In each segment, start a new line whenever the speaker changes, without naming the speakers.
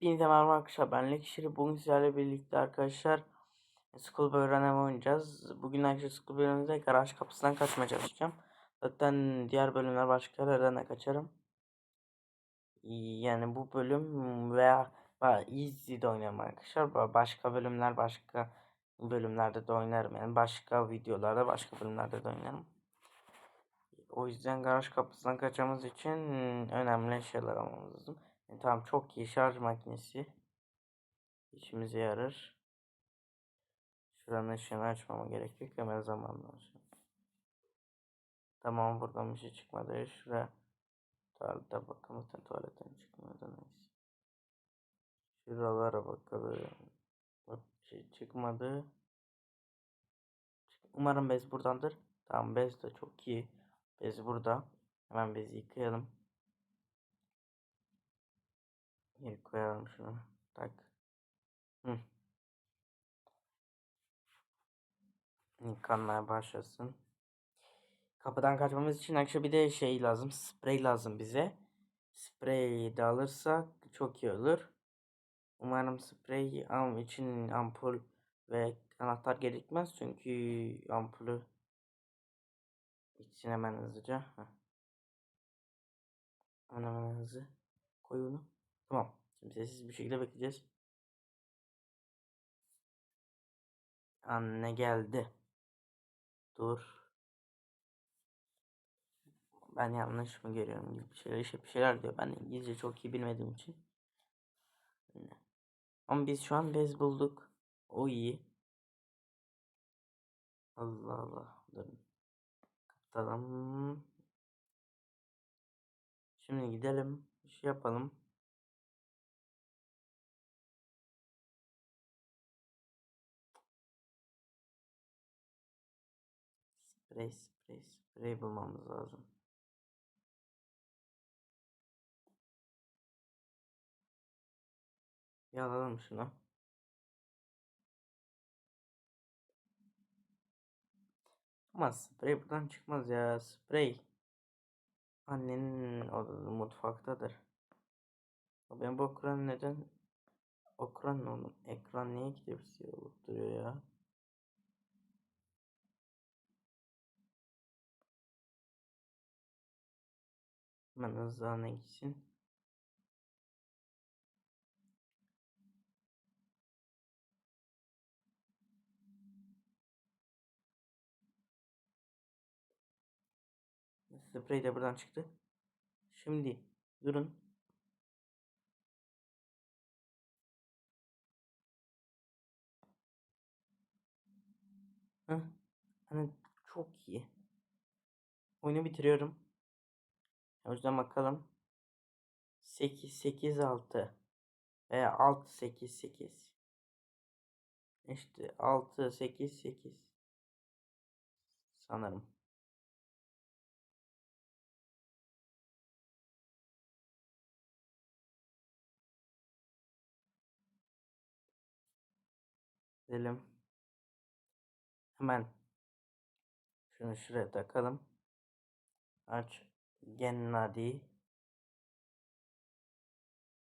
Hepinize merhaba arkadaşlar. Ben Lekşiri. Bugün sizlerle birlikte arkadaşlar School Öğrenem oynayacağız. Bugün arkadaşlar School bölümünde garaj kapısından kaçmaya çalışacağım. Zaten diğer bölümler başka yerlerden de kaçarım. Yani bu bölüm veya Easy'de oynarım arkadaşlar. Ba- Başka bölümler başka bölümlerde de oynarım. Yani başka videolarda başka bölümlerde de oynarım. O yüzden garaj kapısından kaçmamız için önemli şeyler almamız lazım. E, tamam çok iyi şarj makinesi. İşimize yarar. Şuranın ışığını açmama gerek yok. Hemen zamanla. Tamam buradan bir şey çıkmadı. Şuraya tuvalete bakalım. Tuvaletten çıkmadı. Neyse. Şuralara bakalım. Bak bir şey çıkmadı. Umarım bez buradandır. Tamam bez de çok iyi. Bez burada. Hemen bezi yıkayalım. Geri koyalım şunu. Tak. Hı. Yıkanmaya başlasın. Kapıdan kaçmamız için akşam bir de şey lazım. Sprey lazım bize. Sprey de alırsak çok iyi olur. Umarım sprey am için ampul ve anahtar gerekmez. Çünkü ampulü için hemen hızlıca. Hemen hızlı. Koy bunu. Tamam. Şimdi sessiz bir şekilde bekleyeceğiz. Anne geldi. Dur. Ben yanlış mı görüyorum gibi bir şeyler, işte bir şeyler diyor. Ben İngilizce çok iyi bilmediğim için. Ama biz şu an bez bulduk. O iyi. Allah Allah. Durun. Kapatalım. Şimdi gidelim. Bir şey yapalım. Sprey, sprey, sprey bulmamız lazım. Bir alalım şunu. Ama sprey buradan çıkmaz ya. Sprey. Annenin odası mutfaktadır. Ben bu ekran neden ekran oğlum ekran niye gidiyor olup duruyor ya? Hemen hızlı gitsin. Sprey de buradan çıktı. Şimdi durun. Heh. Hani çok iyi. Oyunu bitiriyorum. O yüzden bakalım. 8 8 6 veya 6 8 8. İşte 6 8 8 sanırım. Gidelim. Hemen şunu şuraya takalım. Aç. Gennadi.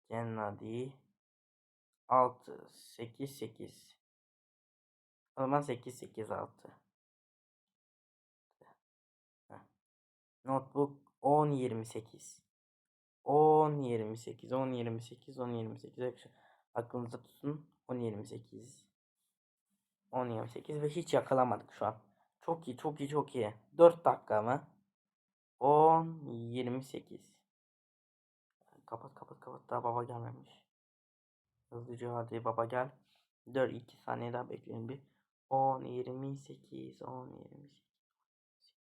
Gennadi. 6 8 8. O zaman 8 8 6. Notebook 10 28. 10 28 10 28 10 28 aklınızda tutun 10 28 10 28 ve hiç yakalamadık şu an. Çok iyi çok iyi çok iyi. 4 dakika mı? 10 28 Kapat kapat kapat daha baba gelmemiş. Hızlıca hadi baba gel. 4 2 saniye daha bekleyin bir. 10 28 10 28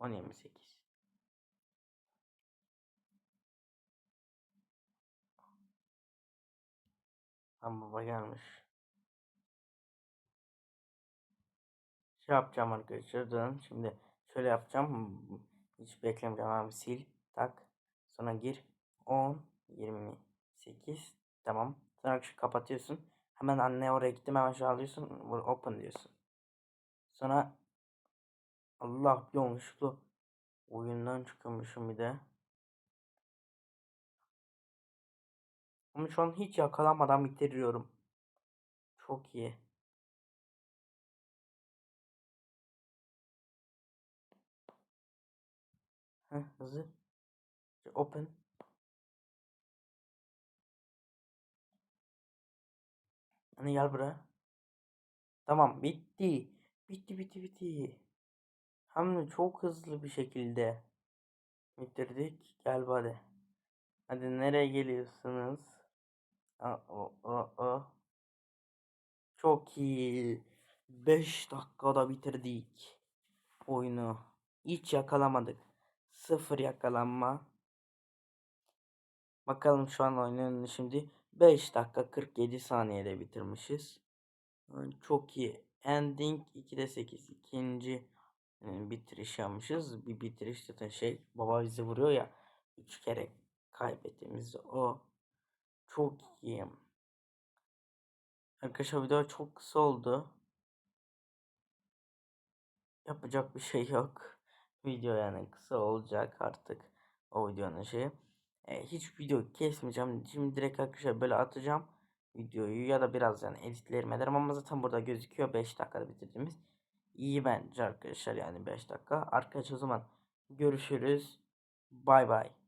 10 28 Tam baba gelmiş. Şey yapacağım arkadaşlar. Şimdi şöyle yapacağım. Hiç beklemeyeceğim abi sil. Tak. Sonra gir. 10 28 tamam. Sonra şu kapatıyorsun. Hemen anne oraya gittim hemen şu alıyorsun. Open diyorsun. Sonra Allah yanlışlıkla oyundan çıkıyormuşum bir de. Ama şu an hiç yakalamadan bitiriyorum. Çok iyi. Heh, hızlı. Open. Hani gel buraya. Tamam bitti. Bitti bitti bitti. Hem de çok hızlı bir şekilde bitirdik. Gel hadi. Hadi nereye geliyorsunuz? Aa, o, o, o. Çok iyi. 5 dakikada bitirdik oyunu. Hiç yakalamadık. Sıfır yakalanma. Bakalım şu an oyunun şimdi 5 dakika 47 saniyede bitirmişiz. Çok iyi. Ending 2'de 8. İkinci e, bitiriş yapmışız. Bir bitiriş zaten şey baba bizi vuruyor ya. 3 kere kaybettiğimiz o. Çok iyi. Arkadaşlar video çok kısa oldu. Yapacak bir şey yok. Video yani kısa olacak artık. O videonun şeyi. E, hiç video kesmeyeceğim. Şimdi direkt arkadaşlar böyle atacağım videoyu ya da biraz yani editlerim ederim ama zaten burada gözüküyor 5 dakikada bitirdiğimiz. İyi bence arkadaşlar yani 5 dakika. Arkadaşlar o zaman görüşürüz. Bay bay.